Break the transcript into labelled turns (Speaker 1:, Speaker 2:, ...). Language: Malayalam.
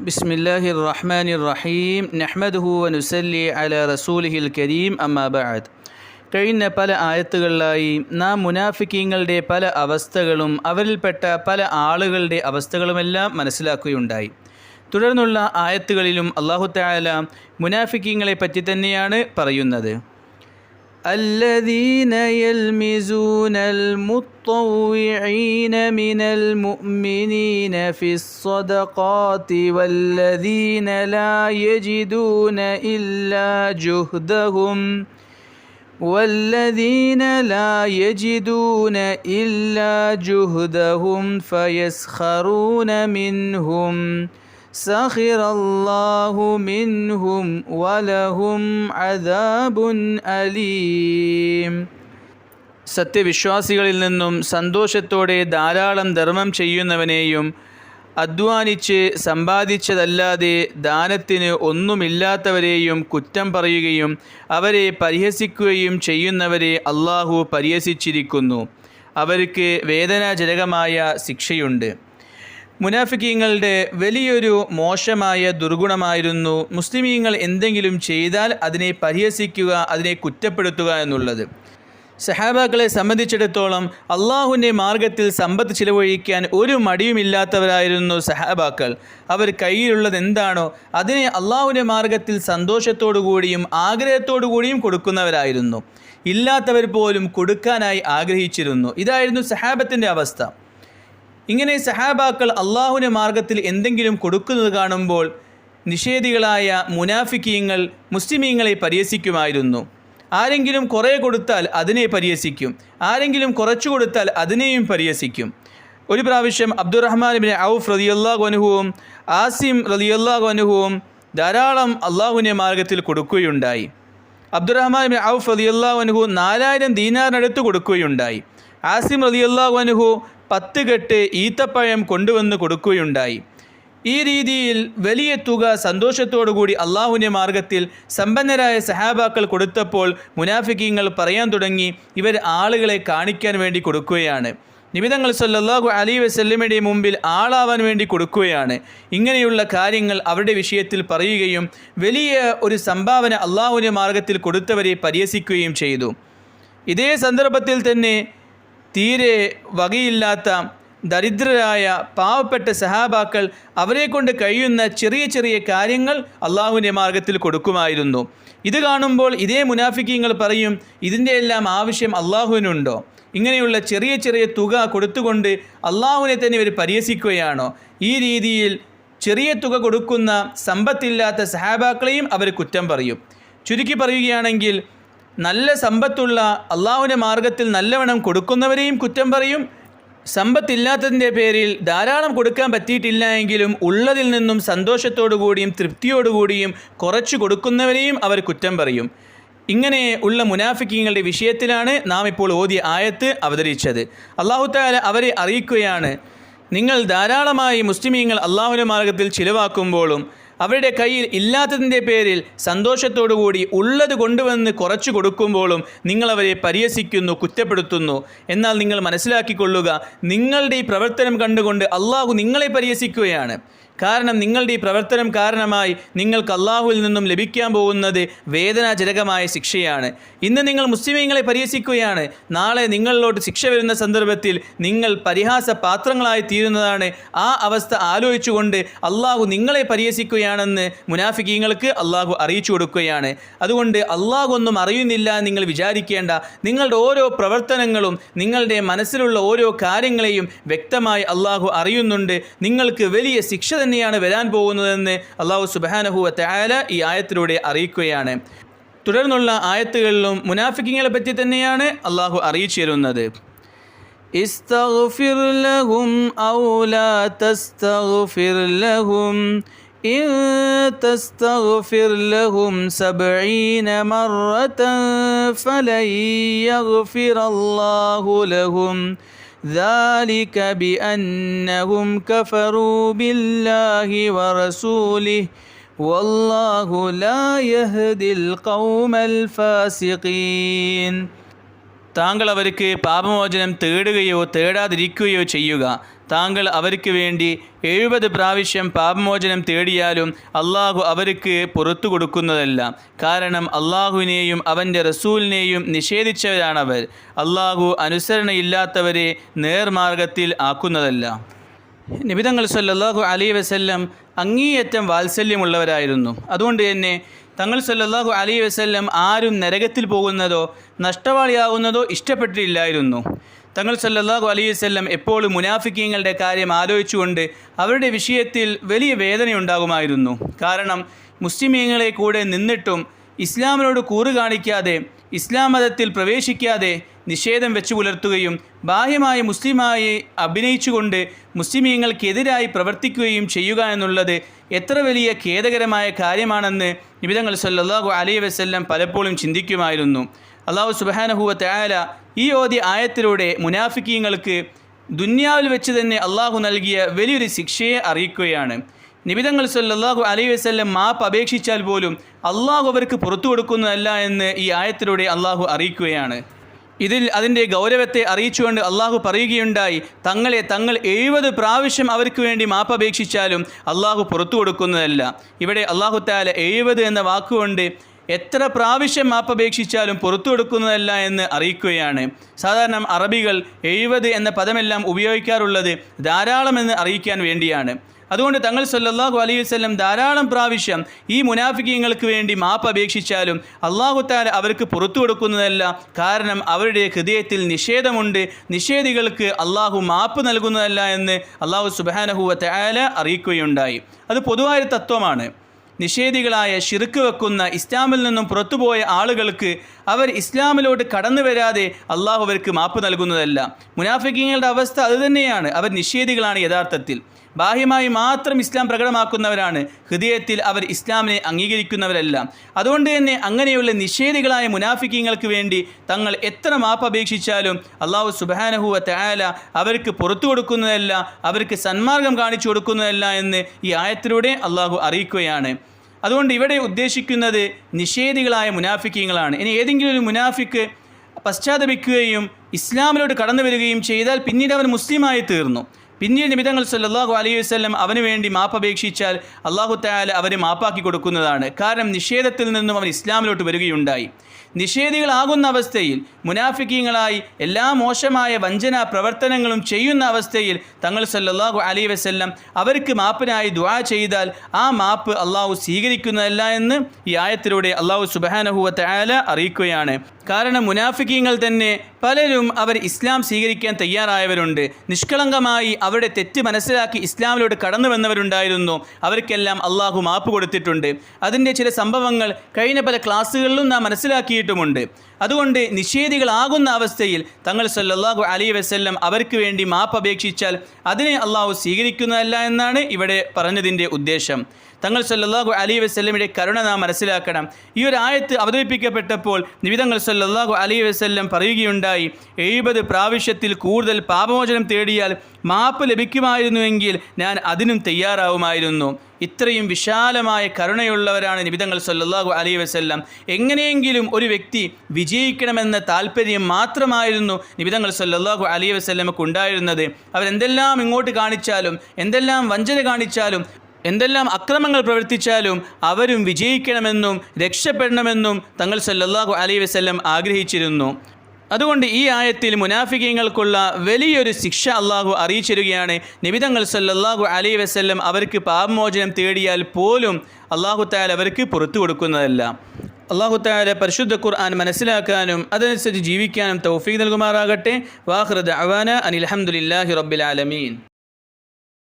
Speaker 1: بسم الله الرحمن الرحيم نحمده ونسلي على رسوله الكريم أما بعد കഴിഞ്ഞ പല ആയത്തുകളിലായി നാം മുനാഫിക്കീങ്ങളുടെ പല അവസ്ഥകളും അവരിൽപ്പെട്ട പല ആളുകളുടെ അവസ്ഥകളുമെല്ലാം മനസ്സിലാക്കുകയുണ്ടായി തുടർന്നുള്ള ആയത്തുകളിലും അള്ളാഹു താല മുനാഫിക്കീങ്ങളെ പറ്റി തന്നെയാണ് പറയുന്നത് الذين يلمزون المطوعين من المؤمنين في الصدقات والذين لا يجدون إلا جهدهم والذين لا يجدون إلا جهدهم فيسخرون منهم سخر الله منهم ولهم عذاب أليم സത്യവിശ്വാസികളിൽ നിന്നും സന്തോഷത്തോടെ ധാരാളം ധർമ്മം ചെയ്യുന്നവനെയും അധ്വാനിച്ച് സമ്പാദിച്ചതല്ലാതെ ദാനത്തിന് ഒന്നുമില്ലാത്തവരെയും കുറ്റം പറയുകയും അവരെ പരിഹസിക്കുകയും ചെയ്യുന്നവരെ അള്ളാഹു പരിഹസിച്ചിരിക്കുന്നു അവർക്ക് വേദനാജനകമായ ശിക്ഷയുണ്ട് മുനാഫിക്കീങ്ങളുടെ വലിയൊരു മോശമായ ദുർഗുണമായിരുന്നു മുസ്ലിമീങ്ങൾ എന്തെങ്കിലും ചെയ്താൽ അതിനെ പരിഹസിക്കുക അതിനെ കുറ്റപ്പെടുത്തുക എന്നുള്ളത്. സഹാബാക്കളെ സംബന്ധിച്ചിടത്തോളം അള്ളാഹുവിന്റെ മാർഗത്തിൽ സമ്പത്ത് ചിലവഴിക്കാൻ ഒരു മടിയുമില്ലാത്തവരായിരുന്നു സഹാബാക്കൾ. അവർ കയ്യിലുള്ളത് എന്താണോ അതിനെ അള്ളാഹുവിന്റെ മാർഗത്തിൽ സന്തോഷത്തോടു കൂടിയും ആഗ്രഹത്തോടു കൂടിയും കൊടുക്കുന്നവരായിരുന്നു. ഇല്ലാത്തവർ പോലും കൊടുക്കാനായി ആഗ്രഹിച്ചിരുന്നു. ഇതായിരുന്നു സഹാബത്തിന്റെ അവസ്ഥ. ഇങ്ങനെ സഹാബാക്കൾ അള്ളാഹുവിന്റെ മാർഗത്തിൽ എന്തെങ്കിലും കൊടുക്കുന്നത് കാണുമ്പോൾ നിഷേധികളായ മുനാഫിക്കീങ്ങൾ മുസ്ലിമീങ്ങളെ പരിഹസിക്കുമായിരുന്നു. ആരെങ്കിലും കുറേ കൊടുത്താൽ അതിനെ പരിഹസിക്കും. ആരെങ്കിലും കുറച്ചു കൊടുത്താൽ അതിനെയും പരിഹസിക്കും. ഒരു പ്രാവശ്യം അബ്ദുറഹ്മാൻ ബിൻ ഔഫ് റതിയല്ലാഹു അനുഹുവും ആസിം റതിയല്ലാഹു അനുഹുവും ധാരാളം അള്ളാഹുവിന്റെ മാർഗത്തിൽ കൊടുക്കുകയുണ്ടായി. അബ്ദുറഹ്മാൻ ബിൻ ഔഫ് റതിയല്ലാഹു അനുഹു നാലായിരം ദീനാറിനടുത്ത് കൊടുക്കുകയുണ്ടായി. ആസിം റതിയല്ലാഹു അനുഹു പത്ത് കെട്ട് ഈത്തപ്പഴം കൊണ്ടുവന്ന് കൊടുക്കുകയുണ്ടായി. ഈ രീതിയിൽ വലിയ തുക സന്തോഷത്തോടുകൂടി അള്ളാഹുവിന്റെ മാർഗത്തിൽ സമ്പന്നരായ സഹാബാക്കൾ കൊടുത്തപ്പോൾ മുനാഫിക്കീങ്ങൾ പറയാൻ തുടങ്ങി ഇവർ ആളുകളെ കാണിക്കാൻ വേണ്ടി കൊടുക്കുകയാണ്. നിമിതങ്ങൾ സല്ലാഹു അലി വസല്ലമയുടെ മുമ്പിൽ ആളാവാൻ വേണ്ടി കൊടുക്കുകയാണ്. ഇങ്ങനെയുള്ള കാര്യങ്ങൾ അവരുടെ വിഷയത്തിൽ പറയുകയും വലിയ ഒരു സംഭാവന അള്ളാഹുവിന്റെ മാർഗത്തിൽ കൊടുത്തവരെ പരിഹസിക്കുകയും ചെയ്തു. ഇതേ സന്ദർഭത്തിൽ തന്നെ തീരെ വകയില്ലാത്ത ദരിദ്രരായ പാവപ്പെട്ട സഹാബാക്കൾ അവരെ കൊണ്ട് കഴിയുന്ന ചെറിയ ചെറിയ കാര്യങ്ങൾ അള്ളാഹുവിന്റെ മാർഗത്തിൽ കൊടുക്കുമായിരുന്നു. ഇത് കാണുമ്പോൾ ഇതേ മുനാഫിക്കീങ്ങൾ പറയും ഇതിന്റെ എല്ലാം ആവശ്യം അള്ളാഹുവിനുണ്ടോ? ഇങ്ങനെയുള്ള ചെറിയ ചെറിയ തുക കൊടുത്തുകൊണ്ട് അള്ളാഹുവിനെ തന്നെ ഇവർ പരിഹസിക്കുകയാണോ? ഈ രീതിയിൽ ചെറിയ തുക കൊടുക്കുന്ന സമ്പത്തില്ലാത്ത സഹാബാക്കളെയും അവർ കുറ്റം പറയും. ചുരുക്കി പറയുകയാണെങ്കിൽ നല്ല സമ്പത്തുള്ള അള്ളാഹുവിന്റെ മാർഗത്തിൽ നല്ലവണ്ണം കൊടുക്കുന്നവരെയും കുറ്റം പറയും. സമ്പത്തില്ലാത്തതിന്റെ പേരിൽ ധാരാളം കൊടുക്കാൻ പറ്റിയിട്ടില്ല എങ്കിലും ഉള്ളതിൽ നിന്നും സന്തോഷത്തോടു കൂടിയും തൃപ്തിയോടുകൂടിയും കുറച്ച് കൊടുക്കുന്നവരെയും അവർ കുറ്റം പറയും. ഇങ്ങനെ ഉള്ള മുനാഫിക്കങ്ങളുടെ വിഷയത്തിലാണ് നാം ഇപ്പോൾ ഓതിയ ആയത്ത് അവതരിച്ചത്. അള്ളാഹു താല അവരെ അറിയിക്കുകയാണ് നിങ്ങൾ ധാരാളമായി മുസ്ലിമീങ്ങൾ അള്ളാഹുവിന്റെ മാർഗത്തിൽ ചിലവാക്കുമ്പോഴും അവരുടെ കയ്യിൽ ഇല്ലാത്തതിന്റെ പേരിൽ സന്തോഷത്തോടുകൂടി ഉള്ളത് കൊണ്ടുവന്ന് കുറച്ചു കൊടുക്കുമ്പോഴും നിങ്ങളവരെ പരിഹസിക്കുന്നു കുറ്റപ്പെടുത്തുന്നു. എന്നാൽ നിങ്ങൾ മനസ്സിലാക്കിക്കൊള്ളുക നിങ്ങളുടെ ഈ പ്രവർത്തനം കണ്ടുകൊണ്ട് അള്ളാഹു നിങ്ങളെ പരിഹസിക്കുകയാണ്. കാരണം നിങ്ങളുടെ ഈ പ്രവർത്തനം കാരണമായി നിങ്ങൾക്ക് അള്ളാഹുവിൽ നിന്നും ലഭിക്കാൻ പോകുന്നത് വേദനാജനകമായ ശിക്ഷയാണ്. ഇന്ന് നിങ്ങൾ മുസ്ലിമീങ്ങളെ പരിഹസിക്കുകയാണ്. നാളെ നിങ്ങളിലോട്ട് ശിക്ഷ വരുന്ന സന്ദർഭത്തിൽ നിങ്ങൾ പരിഹാസ പാത്രങ്ങളായി തീരുന്നതാണ്. ആ അവസ്ഥ ആലോചിച്ചുകൊണ്ട് അള്ളാഹു നിങ്ങളെ പരിഹസിക്കുകയാണെന്ന് മുനാഫിക്കീങ്ങൾക്ക് അള്ളാഹു അറിയിച്ചു കൊടുക്കുകയാണ്. അതുകൊണ്ട് അള്ളാഹു ഒന്നും അറിയുന്നില്ല നിങ്ങൾ വിചാരിക്കേണ്ട. നിങ്ങളുടെ ഓരോ പ്രവർത്തനങ്ങളും നിങ്ങളുടെ മനസ്സിലുള്ള ഓരോ കാര്യങ്ങളെയും വ്യക്തമായി അള്ളാഹു അറിയുന്നുണ്ട്. നിങ്ങൾക്ക് വലിയ ശിക്ഷ തന്നെയാണ് വരാൻ പോകുന്നതെന്ന് അള്ളാഹു സുബാനഹുവ തയാല ഈ ആയത്തിലൂടെ അറിയിക്കുകയാണ് തുടർന്നുള്ള ആയത്തുകളിലും മുനാഫിക്കിങ്ങളെ പറ്റി തന്നെയാണ് അള്ളാഹു അറിയിച്ചു തരുന്നത് استغفر لهم أو لا تستغفر لهم إن تستغفر لهم سبعين مرة فلن يغفر الله لهم ذلك بأنهم كفروا بالله ورسوله والله لا يهدي القوم الفاسقين. താങ്കൾ അവർക്ക് പാപമോചനം തേടുകയോ തേടാതിരിക്കുകയോ ചെയ്യുക. താങ്കൾ അവർക്ക് വേണ്ടി എഴുപത് പ്രാവശ്യം പാപമോചനം തേടിയാലും അള്ളാഹു അവർക്ക് പുറത്തു കൊടുക്കുന്നതല്ല. കാരണം അള്ളാഹുവിനെയും അവന്റെ റസൂലിനെയും നിഷേധിച്ചവരാണവർ. അള്ളാഹു അനുസരണയില്ലാത്തവരെ നേർമാർഗത്തിൽ ആക്കുന്നതല്ല. നിബിതങ്ങൾ സല്ലാഹു അലൈ വസല്ലം അങ്ങേയറ്റം വാത്സല്യമുള്ളവരായിരുന്നു. അതുകൊണ്ട് തന്നെ തങ്ങൾ സല്ലാഹു അലി വസ്ല്ലം ആരും നരകത്തിൽ പോകുന്നതോ നഷ്ടവാളിയാകുന്നതോ ഇഷ്ടപ്പെട്ടിട്ടില്ലായിരുന്നു തങ്ങൾ സല്ലാഹു അലി വസ്ല്ലം എപ്പോഴും മുനാഫിക്കീങ്ങളുടെ കാര്യം ആലോചിച്ചുകൊണ്ട് അവരുടെ വിഷയത്തിൽ വലിയ വേദനയുണ്ടാകുമായിരുന്നു. കാരണം മുസ്ലിമീങ്ങളെ കൂടെ നിന്നിട്ടും ഇസ്ലാമിനോട് കൂറ് കാണിക്കാതെ ഇസ്ലാം മതത്തിൽ പ്രവേശിക്കാതെ നിഷേധം വെച്ചു പുലർത്തുകയും ബാഹ്യമായി മുസ്ലിമായി അഭിനയിച്ചുകൊണ്ട് മുസ്ലിമീങ്ങൾക്കെതിരായി പ്രവർത്തിക്കുകയും ചെയ്യുക എന്നുള്ളത് എത്ര വലിയ ഖേദകരമായ കാര്യമാണെന്ന് നിബിതങ്ങൾ സല്ലാഹു അലൈഹി വസ്ല്ലാം പലപ്പോഴും ചിന്തിക്കുമായിരുന്നു. അള്ളാഹു സുബാനഹുവ തയാല ഈ ഓതി ആയത്തിലൂടെ മുനാഫിക്കീങ്ങൾക്ക് ദുന്യാവിൽ വെച്ച് തന്നെ അള്ളാഹു നൽകിയ വലിയൊരു ശിക്ഷയെ അറിയിക്കുകയാണ്. നിബിതങ്ങൾ സല്ലല്ലാഹു അലൈഹി വസ്ല്ലം മാപ്പ് അപേക്ഷിച്ചാൽ പോലും അള്ളാഹു അവർക്ക് പുറത്തു കൊടുക്കുന്നതല്ല എന്ന് ഈ ആയത്തിലൂടെ അള്ളാഹു അറിയിക്കുകയാണ്. ഇതിൽ അതിന്റെ ഗൗരവത്തെ അറിയിച്ചുകൊണ്ട് അള്ളാഹു പറയുകയുണ്ടായി തങ്ങളെ തങ്ങൾ എഴുപത് പ്രാവശ്യം അവർക്ക് വേണ്ടി മാപ്പ് അപേക്ഷിച്ചാലും അള്ളാഹു പുറത്തു കൊടുക്കുന്നതല്ല. ഇവിടെ അള്ളാഹു താല എഴുപത് എന്ന വാക്കുകൊണ്ട് എത്ര പ്രാവശ്യം മാപ്പ് അപേക്ഷിച്ചാലും പുറത്തു കൊടുക്കുന്നതല്ല എന്ന് അറിയിക്കുകയാണ്. സാധാരണ അറബികൾ എഴുപത് എന്ന പദമെല്ലാം ഉപയോഗിക്കാറുള്ളത് ധാരാളമെന്ന് അറിയിക്കാൻ വേണ്ടിയാണ്. അതുകൊണ്ട് തങ്ങൾ സല്ലാഹു അലൈഹി വസല്ലം ധാരാളം പ്രാവശ്യം ഈ മുനാഫിക്കങ്ങൾക്ക് വേണ്ടി മാപ്പ് അപേക്ഷിച്ചാലും അള്ളാഹു താല അവർക്ക് പുറത്തു കൊടുക്കുന്നതല്ല. കാരണം അവരുടെ ഹൃദയത്തിൽ നിഷേധമുണ്ട്. നിഷേധികൾക്ക് അള്ളാഹു മാപ്പ് നൽകുന്നതല്ല എന്ന് അള്ളാഹു സുബാനഹുവ തആല അറിയിക്കുകയുണ്ടായി. അത് പൊതുവായ തത്വമാണ്. നിഷേധികളായ ഷിർക്ക് വെക്കുന്ന ഇസ്ലാമിൽ നിന്നും പുറത്തുപോയ ആളുകൾക്ക് അവർ ഇസ്ലാമിലോട്ട് കടന്നു വരാതെ അള്ളാഹു അവർക്ക് മാപ്പ് നൽകുന്നതല്ല. മുനാഫിക്കങ്ങളുടെ അവസ്ഥ അതുതന്നെയാണ് അവർ നിഷേധികളാണ് യഥാർത്ഥത്തിൽ. ബാഹ്യമായി മാത്രം ഇസ്ലാം പ്രകടമാക്കുന്നവരാണ്. ഹൃദയത്തിൽ അവർ ഇസ്ലാമിനെ അംഗീകരിക്കുന്നവരല്ല. അതുകൊണ്ട് തന്നെ അങ്ങനെയുള്ള നിഷേധികളായ മുനാഫിക്കങ്ങൾക്ക് വേണ്ടി തങ്ങൾ എത്ര മാപ്പ് അപേക്ഷിച്ചാലും അള്ളാഹു സുബാനഹുവ തയാല അവർക്ക് പുറത്തു കൊടുക്കുന്നതല്ല അവർക്ക് സന്മാർഗം കാണിച്ചു കൊടുക്കുന്നതല്ല എന്ന് ഈ ആയത്തിലൂടെ അള്ളാഹു അറിയിക്കുകയാണ്. അതുകൊണ്ട് ഇവിടെ ഉദ്ദേശിക്കുന്നത് നിഷേധികളായ മുനാഫിക്കങ്ങളാണ്. ഇനി ഏതെങ്കിലും ഒരു മുനാഫിക്ക് പശ്ചാത്തപിക്കുകയും ഇസ്ലാമിലോട്ട് കടന്നു വരികയും ചെയ്താൽ പിന്നീട് അവൻ മുസ്ലിമായി തീർന്നു. പിന്നീട് നിമിതങ്ങൾ സല്ലല്ലാഹു അലൈഹി വസ്ലം അവന് വേണ്ടി മാപ്പപേക്ഷിച്ചാൽ അള്ളാഹു താല അവരെ മാപ്പാക്കി കൊടുക്കുന്നതാണ്. കാരണം നിഷേധത്തിൽ നിന്നും അവൻ ഇസ്ലാമിലോട്ട് വരികയുണ്ടായി. നിഷേധികളാകുന്ന അവസ്ഥയിൽ മുനാഫിക്കീങ്ങളായി എല്ലാ മോശമായ വഞ്ചന പ്രവർത്തനങ്ങളും ചെയ്യുന്ന അവസ്ഥയിൽ തങ്ങൾ സല്ലാഹു അലൈഹി വസല്ലം അവർക്ക് മാപ്പിനായി ദുവാ ചെയ്താൽ ആ മാപ്പ് അള്ളാഹു സ്വീകരിക്കുന്നതല്ല എന്ന് ഈ ആയത്തിലൂടെ അള്ളാഹു സുബാനഹുവ തആല അറിയിക്കുകയാണ്. കാരണം മുനാഫിക്കീങ്ങൾ തന്നെ പലരും അവർ ഇസ്ലാം സ്വീകരിക്കാൻ തയ്യാറായവരുണ്ട്. നിഷ്കളങ്കമായി അവരുടെ തെറ്റ് മനസ്സിലാക്കി ഇസ്ലാമിലോട്ട് കടന്നു വന്നവരുണ്ടായിരുന്നു. അവർക്കെല്ലാം അള്ളാഹു മാപ്പ് കൊടുത്തിട്ടുണ്ട്. അതിന്റെ ചില സംഭവങ്ങൾ കഴിഞ്ഞ പല ക്ലാസ്സുകളിലും നാം മനസ്സിലാക്കിയിട്ടുമുണ്ട്. അതുകൊണ്ട് നിഷേധികളാകുന്ന അവസ്ഥയിൽ തങ്ങൾ സല്ലാഹു അലി വസല്ലം അവർക്ക് വേണ്ടി മാപ്പ് അപേക്ഷിച്ചാൽ അതിനെ അള്ളാഹു സ്വീകരിക്കുന്നതല്ല എന്നാണ് ഇവിടെ പറഞ്ഞതിന്റെ ഉദ്ദേശം. തങ്ങൾ സല്ലാഹു അലി വസ്ല്ലമിന്റെ കരുണ നാം മനസ്സിലാക്കണം. ഈ ഒരു ആയത്ത് അവതരിപ്പിക്കപ്പെട്ടപ്പോൾ നിവിതങ്ങൾ സല്ലാഹു അലി വസ്ല്ലം പറയുകയുണ്ടായി എഴുപത് പ്രാവശ്യത്തിൽ കൂടുതൽ പാപമോചനം തേടിയാൽ മാപ്പ് ലഭിക്കുമായിരുന്നുവെങ്കിൽ ഞാൻ അതിനും തയ്യാറാവുമായിരുന്നു. ഇത്രയും വിശാലമായ കരുണയുള്ളവരാണ് നിബിതങ്ങൾ സല്ലാഹു അലൈഹി വസല്ലം. എങ്ങനെയെങ്കിലും ഒരു വ്യക്തി വിജയിക്കണമെന്ന താല്പര്യം മാത്രമായിരുന്നു നിബിതങ്ങൾ സല്ലാഹു അലൈഹി വസ്ല്ലമക്ക് ഉണ്ടായിരുന്നത് അവരെന്തെല്ലാം ഇങ്ങോട്ട് കാണിച്ചാലും എന്തെല്ലാം വഞ്ചന കാണിച്ചാലും എന്തെല്ലാം അക്രമങ്ങൾ പ്രവർത്തിച്ചാലും അവരും വിജയിക്കണമെന്നും രക്ഷപ്പെടണമെന്നും തങ്ങൾ സല്ലല്ലാഹു അലൈ വസ്ല്ലം ആഗ്രഹിച്ചിരുന്നു. അതുകൊണ്ട് ഈ ആയത്തിൽ മുനാഫികങ്ങൾക്കുള്ള വലിയൊരു ശിക്ഷ അള്ളാഹു അറിയിച്ചിരുകയാണ്. നിബിതങ്ങൾ സല്ലല്ലാഹു അലൈ വസ്ല്ലം അവർക്ക് പാപമോചനം തേടിയാൽ പോലും അള്ളാഹു താൽ അവർക്ക് പുറത്തു കൊടുക്കുന്നതല്ല. അള്ളാഹു താല പരിശുദ്ധ ഖുർആൻ മനസ്സിലാക്കാനും അതനുസരിച്ച് ജീവിക്കാനും തൗഫീഖ് നൽകുമാറാകട്ടെ. വാഹൃദ് അവാന അനിൽ അഹമ്മദില്ലാഹി റബ്ബിൽ ആലമീൻ.